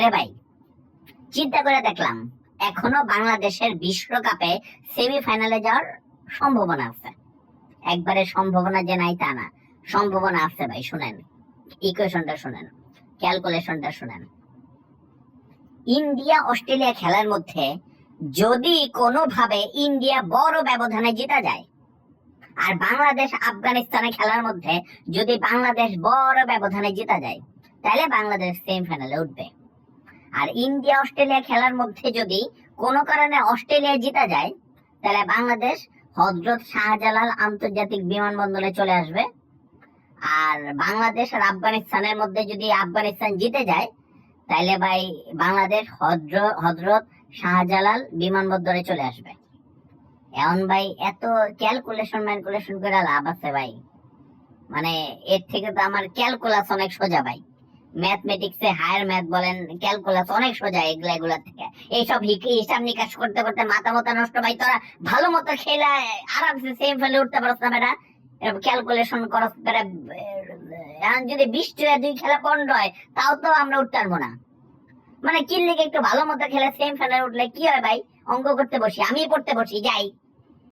বাইরে ভাই। চিন্তা করে দেখলাম, এখনও বাংলাদেশের বিশ্বকাপে সেমিফাইনালে যাওয়ার সম্ভাবনা আছে। একবারে সম্ভাবনা যে নাই তা না। সম্ভাবনা আছে ভাই, শুনেন। ইকুয়েশনটা শুনেন ক্যালকুলেশনটা শুনেন। ইন্ডিয়া অস্ট্রেলিয়া খেলার মধ্যে যদি কোনোভাবে ইন্ডিয়া বড় ব্যবধানে জিতা যায়, আর বাংলাদেশ আফগানিস্তানে খেলার মধ্যে যদি বাংলাদেশ বড় ব্যবধানে জিতা যায়, তাহলে বাংলাদেশ সেমিফাইনালে উঠবে। আর ইন্ডিয়া, অস্ট্রেলিয়া খেলার মধ্যে যদি কোনো কারণে অস্ট্রেলিয়া জিতা যায়, তাহলে বাংলাদেশ হজরত শাহজালাল আন্তর্জাতিক বিমানবন্দরে চলে আসবে। আর বাংলাদেশ আর আফগানিস্তানের মধ্যে যদি আফগানিস্তান জিতে যায়, তাহলে ভাই বাংলাদেশ হজরত শাহজালাল বিমানবন্দরে চলে আসবে। এখন ভাই এত ক্যালকুলেশন ম্যালকুলেশন করে লাভ আছে ভাই। মানে এর থেকে তো আমার ক্যালকুলাস অনেক সোজা ভাই। ম্যাথমেটিক্সে হায়ার ম্যাথ বলেন ক্যালকুলাস অনেক সোজা এগুলা এগুলা থেকে। এইসব হিসাব নিকাশ করতে করতে মাথা মতো নষ্ট ভাই, তোরা ভালো মতো খেলা, আরামসে সেম ফেলে উঠতে পারছ না বেটা। ক্যালকুলেশন করস বেটা যদি বৃষ্টি হয়ে দুই খেলা পন্ড হয়, তাও তো আমরা উঠতে পারব না। মানে কি লিগে একটু ভালো মতো খেলে সেম ফেলে উঠলে কি হয় ভাই? অঙ্ক করতে বসি আমি পড়তে বসি, যাই।